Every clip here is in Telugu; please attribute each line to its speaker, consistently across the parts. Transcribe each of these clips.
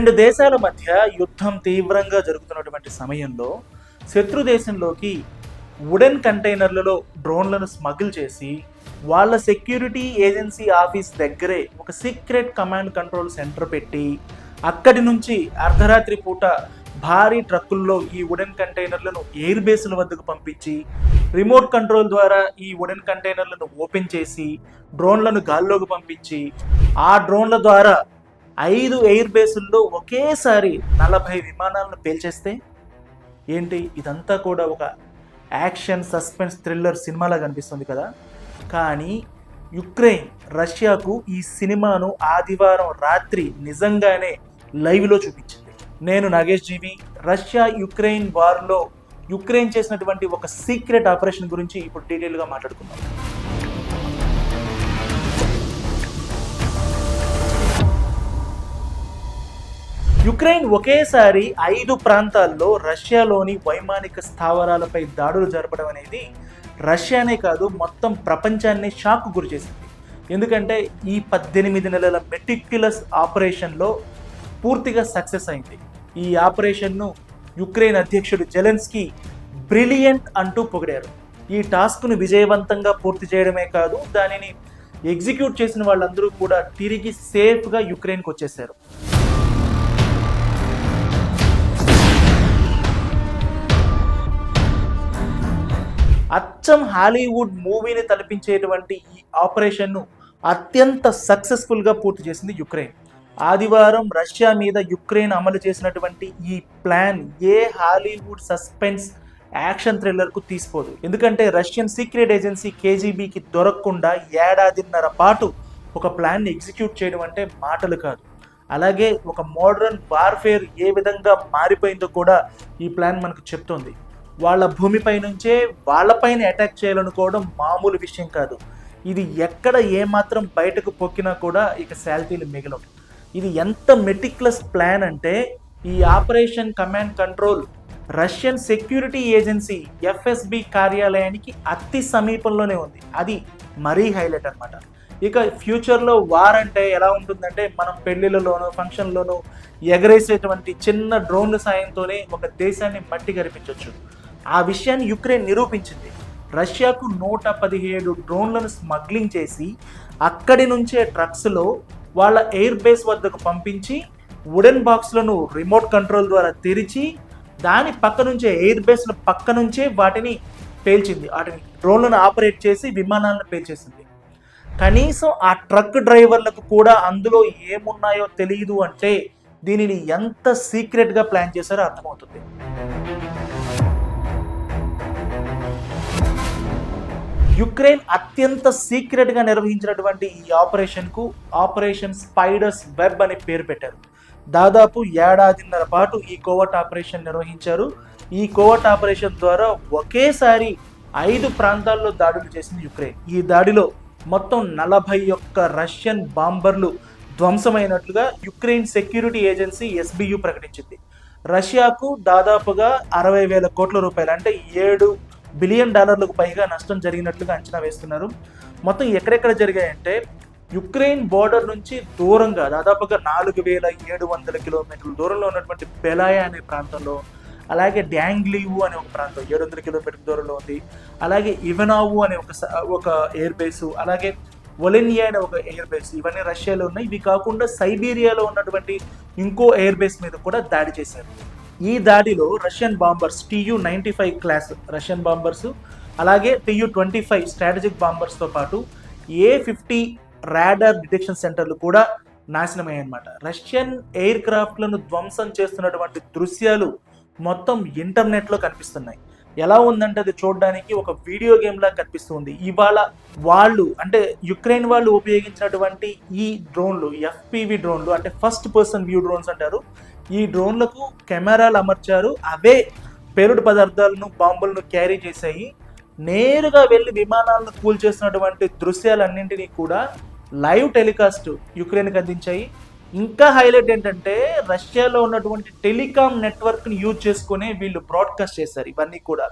Speaker 1: రెండు దేశాల మధ్య యుద్ధం తీవ్రంగా జరుగుతున్నటువంటి సమయంలో శత్రు దేశంలోకి వుడెన్ కంటైనర్లలో డ్రోన్లను స్మగుల్ చేసి వాళ్ళ సెక్యూరిటీ ఏజెన్సీ ఆఫీస్ దగ్గరే ఒక సీక్రెట్ కమాండ్ కంట్రోల్ సెంటర్ పెట్టి అక్కడి నుంచి అర్ధరాత్రి పూట భారీ ట్రక్కుల్లో ఈ వుడెన్ కంటైనర్లను ఎయిర్ బేస్ల వద్దకు పంపించి రిమోట్ కంట్రోల్ ద్వారా ఈ వుడెన్ కంటైనర్లను ఓపెన్ చేసి డ్రోన్లను గాల్లోకి పంపించి ఆ డ్రోన్ల ద్వారా ఐదు ఎయిర్ బేసుల్లో ఒకేసారి నలభై విమానాలను పేల్చేస్తే ఏంటి? ఇదంతా కూడా ఒక యాక్షన్ సస్పెన్స్ థ్రిల్లర్ సినిమాలా కనిపిస్తుంది కదా? కానీ యుక్రెయిన్ రష్యాకు ఈ సినిమాను ఆదివారం రాత్రి నిజంగానే లైవ్లో చూపించింది. నేను Nagesh G V Russia Ukraine వార్లో Ukraine చేసినటువంటి ఒక సీక్రెట్ ఆపరేషన్ గురించి ఇప్పుడు డీటెయిల్గా మాట్లాడుకుందాం. యుక్రెయిన్ ఒకేసారి ఐదు ప్రాంతాల్లో రష్యాలోని వైమానిక స్థావరాలపై దాడులు జరపడం అనేది రష్యానే కాదు మొత్తం ప్రపంచాన్ని షాక్ గురి చేసింది. ఎందుకంటే ఈ పద్దెనిమిది నెలల మెటిక్యులస్ ఆపరేషన్లో పూర్తిగా సక్సెస్ అయింది. ఈ ఆపరేషన్ను యుక్రెయిన్ అధ్యక్షుడు జెలెన్స్కీ బ్రిలియంట్ అంటూ పొగిడారు. ఈ టాస్క్ను విజయవంతంగా పూర్తి చేయడమే కాదు దానిని ఎగ్జిక్యూట్ చేసిన వాళ్ళందరూ కూడా తిరిగి సేఫ్గా యుక్రెయిన్కి వచ్చేసారు అచ్చం హాలీవుడ్ మూవీని తలపించేటువంటి ఈ ఆపరేషన్ను అత్యంత సక్సెస్ఫుల్గా పూర్తి చేసింది యుక్రెయిన్. ఆదివారం రష్యా మీద యుక్రెయిన్ అమలు చేసినటువంటి ఈ ప్లాన్ ఏ హాలీవుడ్ సస్పెన్స్ యాక్షన్ థ్రిల్లర్కు తీసిపోదు. ఎందుకంటే రష్యన్ సీక్రెట్ ఏజెన్సీ కేజీబీకి దొరకకుండా ఏడాదిన్నర పాటు ఒక ప్లాన్ని ఎగ్జిక్యూట్ చేయడం అంటే మాటలు కాదు. అలాగే ఒక మోడర్న్ వార్ఫేర్ ఏ విధంగా మారిపోయిందో కూడా ఈ ప్లాన్ మనకు చెప్తోంది. వాళ్ళ భూమిపై నుంచే వాళ్ళపైన అటాక్ చేయాలనుకోవడం మామూలు విషయం కాదు. ఇది ఎక్కడ ఏమాత్రం బయటకు పొక్కినా కూడా ఇక శాలిటీలు మిగలవు. ఇది ఎంత మెటిక్లస్ ప్లాన్ అంటే ఈ operation command control Russian security agency FSB కార్యాలయానికి అతి సమీపంలోనే ఉంది. అది మరీ హైలైట్ అనమాట ఇక ఫ్యూచర్లో వార్ అంటే ఎలా ఉంటుందంటే మనం పెళ్ళిళ్ళలోనూ ఫంక్షన్లోనూ ఎగరేసేటువంటి చిన్న డ్రోన్ల సాయంతోనే ఒక దేశాన్ని మట్టి కనిపించవచ్చు ఆ విషయాన్ని యుక్రెయిన్ నిరూపించింది. రష్యాకు నూట పదిహేడు డ్రోన్లను స్మగ్లింగ్ చేసి అక్కడి నుంచే ట్రక్స్లో వాళ్ళ ఎయిర్ బేస్ వద్దకు పంపించి వుడెన్ బాక్స్లను రిమోట్ కంట్రోల్ ద్వారా తెరిచి దాని పక్క నుంచే ఎయిర్ బేస్ల పక్క నుంచే వాటిని పేల్చింది. వాటిని డ్రోన్లను ఆపరేట్ చేసి విమానాలను పేల్చేసింది. కనీసం ఆ ట్రక్ డ్రైవర్లకు కూడా అందులో ఏమున్నాయో తెలియదు అంటే దీనిని ఎంత సీక్రెట్గా ప్లాన్ చేశారో అర్థమవుతుంది. యుక్రెయిన్ అత్యంత సీక్రెట్గా నిర్వహించినటువంటి ఈ ఆపరేషన్కు ఆపరేషన్ స్పైడర్స్ వెబ్ అనే పేరు పెట్టారు. దాదాపు ఏడాదిన్నర పాటు ఈ కోవట్ ఆపరేషన్ నిర్వహించారు. ఈ కోవట్ ఆపరేషన్ ద్వారా ఒకేసారి ఐదు ప్రాంతాల్లో దాడులు చేసింది యుక్రెయిన్. ఈ దాడిలో మొత్తం నలభై ఒక్క రష్యన్ బాంబర్లు ధ్వంసమైనట్లుగా యుక్రెయిన్ సెక్యూరిటీ ఏజెన్సీ ఎస్బియు ప్రకటించింది. రష్యాకు దాదాపుగా అరవై వేల కోట్ల రూపాయలు అంటే ఏడు బిలియన్ డాలర్లకు పైగా నష్టం జరిగినట్లుగా అంచనా వేస్తున్నారు. మొత్తం ఎక్కడెక్కడ జరిగాయంటే యుక్రెయిన్ బోర్డర్ నుంచి దూరంగా దాదాపుగా నాలుగు వేల ఏడు వందల కిలోమీటర్ల దూరంలో ఉన్నటువంటి బెలాయా అనే ప్రాంతంలో అలాగే డ్యాంగ్లీవు అనే ఒక ప్రాంతం ఏడు వందల కిలోమీటర్ల దూరంలో ఉంది. అలాగే ఇవనావు అనే ఒక స- ఒక ఎయిర్ బేసు అలాగే ఒలెనియా అనే ఒక ఎయిర్ బేస్ ఇవన్నీ రష్యాలో ఉన్నాయి. ఇవి కాకుండా సైబీరియాలో ఉన్నటువంటి ఇంకో ఎయిర్ బేస్ మీద కూడా దాడి చేశారు. ఈ దాడిలో Russian bombers TU ninety five class Russian bombers అలాగే టీయు ట్వంటీ ఫైవ్ స్ట్రాటజిక్ బాంబర్స్తో పాటు ఏ ఫిఫ్టీ రాడార్ డిటెక్షన్ సెంటర్లు కూడా నాశనమయ్యాయన్నమాట. రష్యన్ ఎయిర్ క్రాఫ్ట్లను ధ్వంసం చేస్తున్నటువంటి దృశ్యాలు మొత్తం ఇంటర్నెట్లో కనిపిస్తున్నాయి. ఎలా ఉందంటే అది చూడడానికి ఒక వీడియో గేమ్ లా కనిపిస్తుంది. ఇవాళ వాళ్ళు అంటే యుక్రెయిన్ వాళ్ళు ఉపయోగించినటువంటి ఈ డ్రోన్లు ఎఫ్పివి డ్రోన్లు అంటే ఫస్ట్ పర్సన్ వ్యూ డ్రోన్స్ అంటారు. ఈ డ్రోన్లకు కెమెరాలు అమర్చారు. అవే పేలుడు పదార్థాలను బాంబులను క్యారీ చేశాయి. నేరుగా వెళ్ళి విమానాలను కూల్చేస్తున్నటువంటి దృశ్యాలన్నింటినీ కూడా లైవ్ టెలికాస్ట్ యుక్రెయిన్కి అందించాయి. ఇంకా హైలైట్ ఏంటంటే రష్యాలో ఉన్నటువంటి టెలికాం నెట్వర్క్ని యూజ్ చేసుకుని వీళ్ళు బ్రాడ్కాస్ట్ చేశారు. ఇవన్నీ కూడా.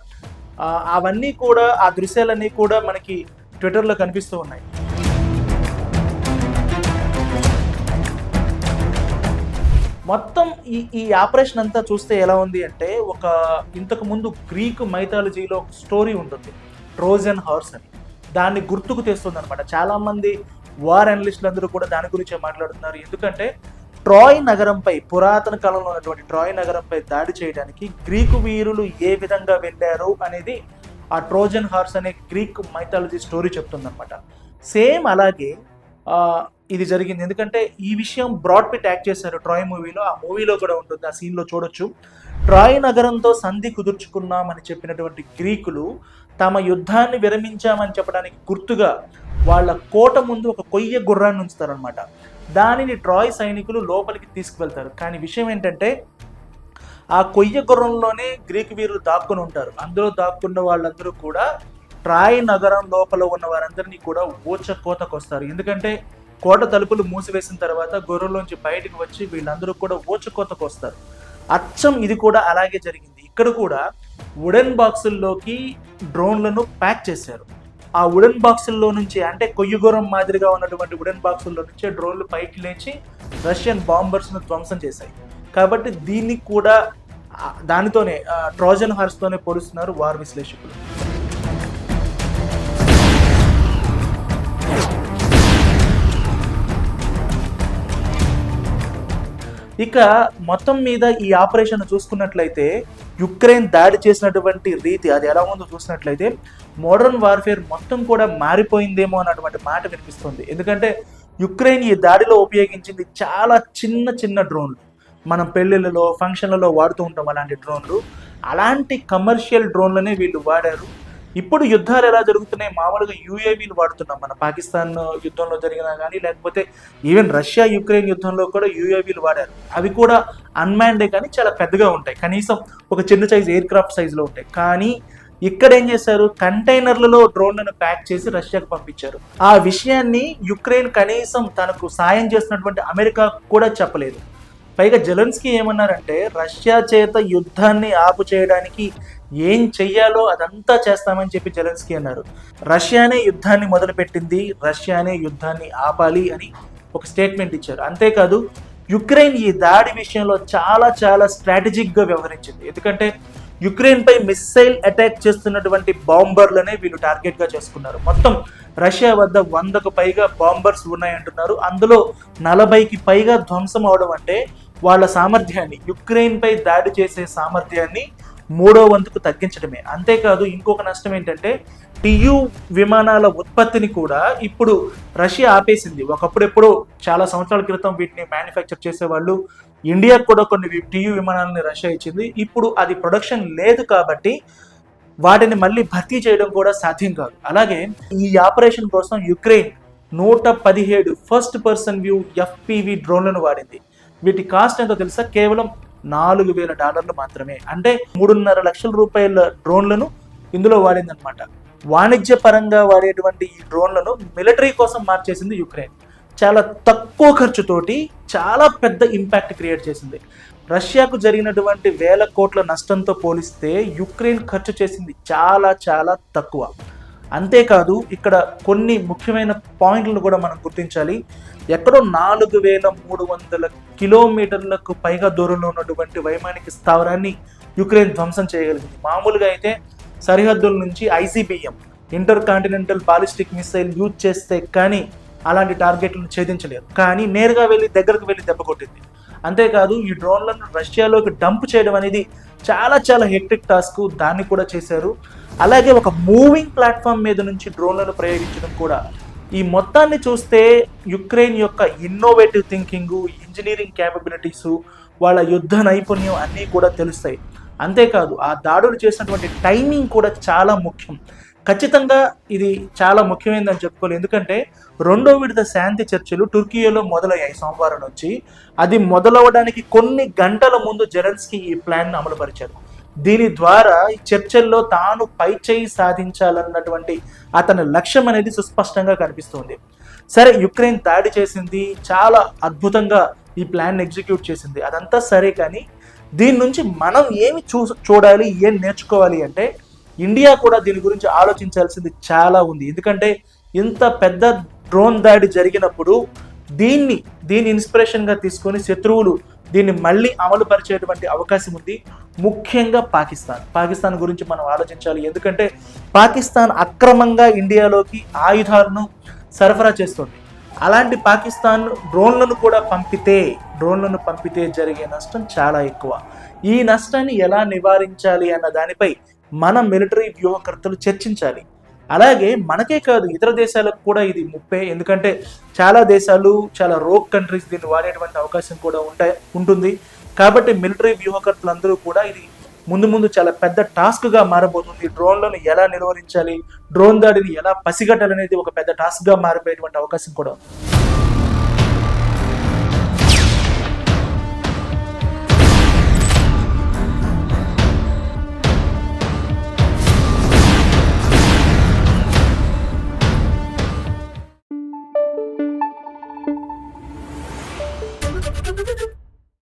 Speaker 1: అవన్నీ కూడా ఆ దృశ్యాలన్నీ కూడా మనకి ట్విట్టర్లో కనిపిస్తూ ఉన్నాయి. మొత్తం ఈ ఈ ఆపరేషన్ అంతా చూస్తే ఎలా ఉంది అంటే ఒక ఇంతకు ముందు గ్రీక్ మైథాలజీలో ఒక స్టోరీ ఉంటుంది ట్రోజన్ హార్స్ అని. దాన్ని గుర్తుకు తెస్తుంది అనమాట చాలా మంది వార్ అనలిస్టులు అందరూ కూడా దాని గురించే మాట్లాడుతున్నారు. ఎందుకంటే ట్రాయ్ నగరంపై పురాతన కాలంలో ఉన్నటువంటి ట్రాయ్ నగరంపై దాడి చేయడానికి గ్రీకు వీరులు ఏ విధంగా వెళ్ళారు అనేది ఆ ట్రోజన్ హార్స్ అనే గ్రీక్ మైథాలజీ స్టోరీ చెప్తుందనమాట సేమ్ అలాగే ఇది జరిగింది. ఎందుకంటే ఈ విషయం బ్రాడ్ పిట్ యాక్ట్ చేశారు ట్రాయ్ మూవీలో. ఆ మూవీలో కూడా ఉంటుంది. ఆ సీన్లో చూడొచ్చు. ట్రాయ్ నగరంతో సంధి కుదుర్చుకున్నామని చెప్పినటువంటి గ్రీకులు తమ యుద్ధాన్ని విరమించామని చెప్పడానికి గుర్తుగా వాళ్ళ కోట ముందు ఒక కొయ్య గుర్రాన్ని ఉంచుతారనమాట దానిని ట్రాయ్ సైనికులు లోపలికి తీసుకువెళ్తారు. కానీ విషయం ఏంటంటే ఆ కొయ్య గుర్రంలోనే గ్రీక్ వీరులు దాక్కుని ఉంటారు. అందులో దాక్కున్న వాళ్ళందరూ కూడా ట్రాయ్ నగరం లోపల ఉన్న వారందరినీ కూడా ఊచ వస్తారు ఎందుకంటే కోట తలుపులు మూసివేసిన తర్వాత గొర్రెలోంచి బయటకు వచ్చి వీళ్ళందరూ కూడా ఊచకోతకు వస్తారు. అచ్చం ఇది కూడా అలాగే జరిగింది. ఇక్కడ కూడా వుడెన్ బాక్సుల్లోకి డ్రోన్లను ప్యాక్ చేశారు. ఆ వుడెన్ బాక్సుల్లో నుంచి అంటే కొయ్యగురం మాదిరిగా ఉన్నటువంటి వుడెన్ బాక్సుల్లో నుంచే డ్రోన్లు పైకి లేచి రష్యన్ బాంబర్స్ను ధ్వంసం చేశాయి. కాబట్టి దీన్ని కూడా దానితోనే ట్రోజన్ హార్స్తోనే పోలుస్తున్నారు వార్ విశ్లేషకులు. ఇక మొత్తం మీద ఈ ఆపరేషన్ చూసుకున్నట్లయితే యుక్రెయిన్ దాడి చేసినటువంటి రీతి అది ఎలా ఉందో చూసినట్లయితే మోడర్న్ వార్ఫేర్ మొత్తం కూడా మారిపోయిందేమో అన్నటువంటి మాట వినిపిస్తుంది. ఎందుకంటే యుక్రెయిన్ ఈ దాడిలో ఉపయోగించింది చాలా చిన్న చిన్న డ్రోన్లు. మనం పెళ్ళిళ్ళలో ఫంక్షన్లలో వాడుతూ ఉంటాం అలాంటి డ్రోన్లు. అలాంటి కమర్షియల్ డ్రోన్లనే వీళ్ళు వాడారు. ఇప్పుడు యుద్ధాలు ఎలా జరుగుతున్నాయి? మామూలుగా యూఏవీలు వాడుతున్నాం. మన పాకిస్తాన్ యుద్ధంలో జరిగినా కానీ లేకపోతే ఈవెన్ రష్యా యుక్రెయిన్ యుద్ధంలో కూడా యూఏవీలు వాడారు. అవి కూడా అన్మాన్డే కానీ చాలా పెద్దగా ఉంటాయి. కనీసం ఒక చిన్న సైజ్ ఎయిర్ క్రాఫ్ట్ సైజులో ఉంటాయి. కానీ ఇక్కడ ఏం చేశారు? కంటైనర్లలో డ్రోన్లను ప్యాక్ చేసి రష్యాకు పంపించారు. ఆ విషయాన్ని యుక్రెయిన్ కనీసం తనకు సాయం చేస్తున్నటువంటి అమెరికా కూడా చెప్పలేదు. పైగా జెలెన్స్కీ ఏమన్నారంటే రష్యా చేత యుద్ధాన్ని ఆపు చేయడానికి ఏం చెయ్యాలో అదంతా చేస్తామని చెప్పి జెలెన్స్కీ అన్నారు. రష్యానే యుద్ధాన్ని మొదలుపెట్టింది రష్యానే యుద్ధాన్ని ఆపాలి అని ఒక స్టేట్మెంట్ ఇచ్చారు. అంతేకాదు యుక్రెయిన్ ఈ దాడి విషయంలో చాలా చాలా స్ట్రాటజిక్గా వ్యవహరించింది. ఎందుకంటే యుక్రెయిన్పై మిస్సైల్ అటాక్ చేస్తున్నటువంటి బాంబర్లనే వీళ్ళు టార్గెట్గా చేసుకున్నారు. మొత్తం రష్యా వద్ద వందకు పైగా బాంబర్స్ ఉన్నాయంటున్నారు. అందులో నలభైకి పైగా ధ్వంసం అవడం అంటే వాళ్ళ సామర్థ్యాన్ని యుక్రెయిన్పై దాడి చేసే సామర్థ్యాన్ని మూడో వంతుకు తగ్గించడమే. అంతేకాదు ఇంకొక నష్టం ఏంటంటే టియు విమానాల ఉత్పత్తిని కూడా ఇప్పుడు రష్యా ఆపేసింది. ఒకప్పుడు ఎప్పుడో చాలా సంవత్సరాల క్రితం వీటిని మ్యానుఫ్యాక్చర్ చేసేవాళ్ళు. ఇండియాకు కూడా కొన్ని టియు విమానాలని రష్యా ఇచ్చింది. ఇప్పుడు అది ప్రొడక్షన్ లేదు కాబట్టి వాటిని మళ్ళీ భర్తీ చేయడం కూడా సాధ్యం కాదు. అలాగే ఈ ఆపరేషన్ కోసం యుక్రెయిన్ నూట పదిహేడు ఫస్ట్ పర్సన్ వ్యూ ఎఫ్పివి డ్రోన్లను వాడింది. వీటి కాస్ట్ ఎంతో తెలుసా? కేవలం నాలుగు వేల డాలర్లు మాత్రమే. అంటే మూడున్నర లక్షల రూపాయల డ్రోన్లను ఇందులో వాడిందనమాట వాణిజ్య పరంగా వాడేటువంటి ఈ డ్రోన్లను మిలిటరీ కోసం మార్చేసింది యుక్రెయిన్. చాలా తక్కువ ఖర్చుతోటి చాలా పెద్ద ఇంపాక్ట్ క్రియేట్ చేసింది. రష్యాకు జరిగినటువంటి వేల కోట్ల నష్టంతో పోలిస్తే యుక్రెయిన్ ఖర్చు చేసింది చాలా చాలా తక్కువ. అంతేకాదు ఇక్కడ కొన్ని ముఖ్యమైన పాయింట్లను కూడా మనం గుర్తించాలి. ఎక్కడో నాలుగు వేల మూడు వందల కిలోమీటర్లకు పైగా దూరంలో ఉన్నటువంటి వైమానిక స్థావరాన్ని యుక్రెయిన్ ధ్వంసం చేయగలిగింది. మామూలుగా అయితే సరిహద్దుల నుంచి ICBM intercontinental ballistic missile use చేస్తే కానీ అలాంటి టార్గెట్లను ఛేదించలేరు. కానీ నేరుగా వెళ్ళి దగ్గరకు వెళ్ళి దెబ్బ కొట్టింది. అంతేకాదు ఈ డ్రోన్లను రష్యాలోకి డంప్ చేయడం అనేది చాలా చాలా హెక్టిక్ టాస్క్ దాన్ని కూడా చేశారు. అలాగే ఒక మూవింగ్ ప్లాట్ఫామ్ మీద నుంచి డ్రోన్లను ప్రయోగించడం కూడా. ఈ మొత్తాన్ని చూస్తే యుక్రెయిన్ యొక్క ఇన్నోవేటివ్ థింకింగ్ ఇంజనీరింగ్ క్యాపబిలిటీస్ వాళ్ళ యుద్ధ నైపుణ్యం అన్నీ కూడా తెలుస్తాయి. అంతేకాదు ఆ దాడులు చేసినటువంటి టైమింగ్ కూడా చాలా ముఖ్యం. ఖచ్చితంగా ఇది చాలా ముఖ్యమైనదని చెప్పుకోవాలి. ఎందుకంటే రెండో విడత శాంతి చర్చలు టుర్కియోలో మొదలయ్యాయి సోమవారం నుంచి. అది మొదలవడానికి కొన్ని గంటల ముందు జెరెన్స్కి ఈ ప్లాన్ అమలుపరిచారు. దీని ద్వారా ఈ చర్చల్లో తాను పై చేయి సాధించాలన్నటువంటి అతని లక్ష్యం అనేది సుస్పష్టంగా కనిపిస్తుంది. సరే యుక్రెయిన్ దాడి చేసింది చాలా అద్భుతంగా ఈ ప్లాన్ ఎగ్జిక్యూట్ చేసింది. అదంతా సరే కానీ దీని నుంచి మనం ఏమి చూ చూడాలి ఏం నేర్చుకోవాలి అంటే ఇండియా కూడా దీని గురించి ఆలోచించాల్సింది చాలా ఉంది. ఎందుకంటే ఇంత పెద్ద డ్రోన్ దాడి జరిగినప్పుడు దీన్ని దీని ఇన్స్పిరేషన్గా తీసుకొని శత్రువులు దీన్ని మళ్ళీ అమలు పరిచేటువంటి అవకాశం ఉంది. ముఖ్యంగా పాకిస్తాన్. పాకిస్తాన్ గురించి మనం ఆలోచించాలి. ఎందుకంటే పాకిస్తాన్ అక్రమంగా ఇండియాలోకి ఆయుధాలను సరఫరా చేస్తుంది. అలాంటి పాకిస్తాన్ డ్రోన్లను కూడా పంపితే డ్రోన్లను పంపితే జరిగే నష్టం చాలా ఎక్కువ. ఈ నష్టాన్ని ఎలా నివారించాలి అన్న దానిపై మన మిలిటరీ వ్యూహకర్తలు చర్చించాలి. అలాగే మనకే కాదు ఇతర దేశాలకు కూడా ఇది ముప్పే. ఎందుకంటే చాలా దేశాలు చాలా రోగ్ కంట్రీస్ దీన్ని వాడేటువంటి అవకాశం కూడా ఉంటాయి ఉంటుంది. కాబట్టి మిలిటరీ వ్యూహకర్తలందరూ కూడా ఇది ముందు ముందు చాలా పెద్ద టాస్క్గా మారబోతుంది. డ్రోన్లను ఎలా నిర్వహించాలి డ్రోన్ దాడిని ఎలా పసిగట్టాలనేది ఒక పెద్ద టాస్క్గా మారిపోయేటువంటి అవకాశం కూడా ఉంది.